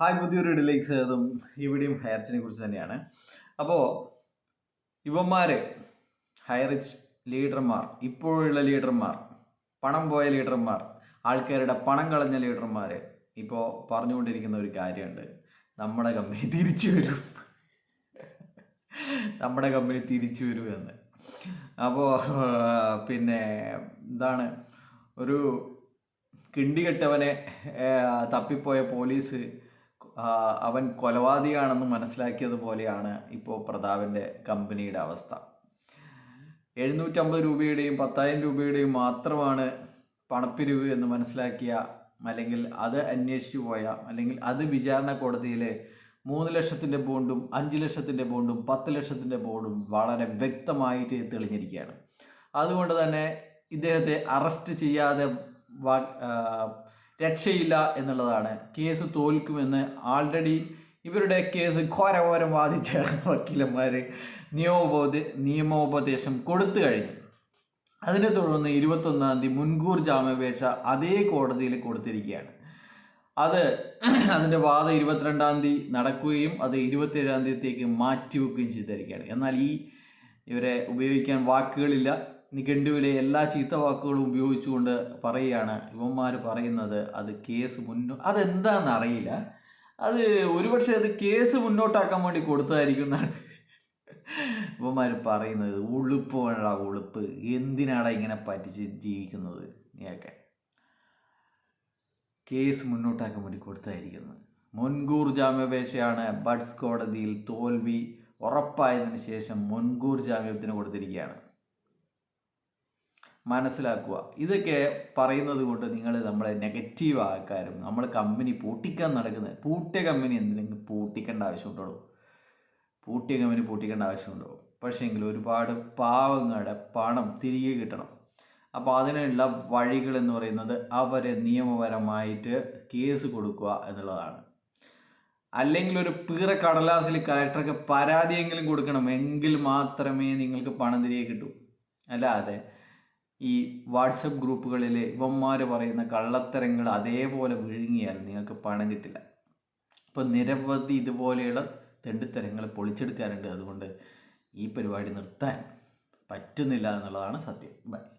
Hi പുതിയൊരു ഇടയിലേക്ക് സ്വാഗതം. ഇവിടെയും ഹയർച്ചിനെ കുറിച്ച് തന്നെയാണ്. അപ്പോൾ ഇവന്മാർ ഹയറിച്ച് ലീഡർമാർ ഇപ്പോഴുള്ള ലീഡർമാർ പണം പോയ ലീഡർമാർ ആൾക്കാരുടെ പണം കളഞ്ഞ ലീഡർമാർ ഇപ്പോൾ പറഞ്ഞുകൊണ്ടിരിക്കുന്ന ഒരു കാര്യമുണ്ട്. നമ്മുടെ കമ്പനി തിരിച്ചു വരും. നമ്മുടെ കമ്പനി തിരിച്ചു വരും എന്ന്. അപ്പോൾ പിന്നെ എന്താണ്? ഒരു കിണ്ടികെട്ടവനെ കെട്ടവനെ തപ്പിപ്പോയ പോലീസ് അവൻ കൊലപാതകയാണെന്ന് മനസ്സിലാക്കിയതുപോലെയാണ് ഇപ്പോൾ പ്രതാപന്റെ കമ്പനിയുടെ അവസ്ഥ. എഴുന്നൂറ്റമ്പത് രൂപയുടെയും പത്തായിരം രൂപയുടെയും മാത്രമാണ് പണപ്പിരിവ് എന്ന് മനസ്സിലാക്കിയ അല്ലെങ്കിൽ അത് അന്വേഷിച്ചു പോയ അല്ലെങ്കിൽ അത് വിചാരണ കോടതിയിൽ മൂന്ന് ലക്ഷത്തിന്റെ ബോണ്ടും അഞ്ച് ലക്ഷത്തിന്റെ ബോണ്ടും പത്ത് ലക്ഷത്തിന്റെ ബോണ്ടും വളരെ വ്യക്തമായിട്ട് തെളിഞ്ഞിരിക്കുകയാണ്. അതുകൊണ്ട് തന്നെ ഇദ്ദേഹത്തെ അറസ്റ്റ് ചെയ്യാതെ രക്ഷയില്ല എന്നുള്ളതാണ്. കേസ് തോൽക്കുമെന്ന് ആൾറെഡി ഇവരുടെ കേസ് ഘോരഘോരം വാദിച്ച വക്കീലന്മാർ നിയമോപദേ നിയമോപദേശം കൊടുത്തു കഴിഞ്ഞു. അതിനെ തുടർന്ന് ഇരുപത്തൊന്നാം തീയതി മുൻകൂർ ജാമ്യാപേക്ഷ അതേ കോടതിയിൽ കൊടുത്തിരിക്കുകയാണ്. അത് അതിന്റെ വാദം ഇരുപത്തിരണ്ടാം തീയതി നടക്കുകയും അത് ഇരുപത്തേഴാം തീയതിത്തേക്ക് മാറ്റിവെക്കുകയും ചെയ്തിരിക്കുകയാണ്. എന്നാൽ ഈ ഇവരെ ഉപയോഗിക്കാൻ വാക്കുകളില്ല. നിഘണ്ടുവിലെ എല്ലാ ചീത്ത വാക്കുകളും ഉപയോഗിച്ചുകൊണ്ട് പറയുകയാണ്. ഇവന്മാർ പറയുന്നത് അത് കേസ് മുന്നോ അതെന്താണെന്ന് അറിയില്ല. അത് ഒരുപക്ഷെ അത് കേസ് മുന്നോട്ടാക്കാൻ വേണ്ടി കൊടുത്തതായിരിക്കും എന്നാണ് ഇവന്മാർ പറയുന്നത്. ഉളുപ്പ് വേണടാ ഉളുപ്പ്. എന്തിനാടാ ഇങ്ങനെ പറ്റിച്ച് ജീവിക്കുന്നത്? നീയൊക്കെ കേസ് മുന്നോട്ടാക്കാൻ വേണ്ടി കൊടുത്തായിരിക്കുന്നത് മുൻകൂർ ജാമ്യാപേക്ഷയാണ് ബഡ്സ് കോടതിയിൽ തോൽവി ഉറപ്പായതിനു ശേഷം മുൻകൂർ ജാമ്യത്തിന് കൊടുത്തിരിക്കുകയാണ്. മനസ്സിലാക്കുക. ഇതൊക്കെ പറയുന്നത് കൊണ്ട് നിങ്ങൾ നമ്മളെ നെഗറ്റീവ് ആൾക്കാരും നമ്മൾ കമ്പനി പൂട്ടിക്കാൻ നടക്കുന്നത് പൂട്ടിയ കമ്പനി എന്തിനെങ്കിലും പൂട്ടിക്കേണ്ട ആവശ്യമുണ്ടോ? പൂട്ടിയ കമ്പനി പൂട്ടിക്കേണ്ട ആവശ്യമുണ്ടോ? പക്ഷേങ്കിൽ ഒരുപാട് പാവങ്ങളുടെ പണം തിരികെ കിട്ടണം. അപ്പോൾ അതിനുള്ള വഴികൾ എന്ന് പറയുന്നത് അവരെ നിയമപരമായിട്ട് കേസ് കൊടുക്കുക എന്നുള്ളതാണ്. അല്ലെങ്കിൽ ഒരു പീറ കടലാസിൽ കളക്ടർക്ക് പരാതിയെങ്കിലും കൊടുക്കണം എങ്കിൽ മാത്രമേ നിങ്ങൾക്ക് പണം തിരികെ കിട്ടൂ. അല്ലാതെ ഈ വാട്സപ്പ് ഗ്രൂപ്പുകളിലെ ഇവന്മാർ പറയുന്ന കള്ളത്തരങ്ങൾ അതേപോലെ വിഴുങ്ങിയാൽ നിങ്ങൾക്ക് പണം കിട്ടില്ല. അപ്പോൾ നിരവധി ഇതുപോലെയുള്ള തെണ്ടിത്തരങ്ങൾ പൊളിച്ചെടുക്കാറുണ്ട് അതുകൊണ്ട് ഈ പരിപാടി നിർത്താൻ പറ്റുന്നില്ല എന്നുള്ളതാണ് സത്യം. ബൈ.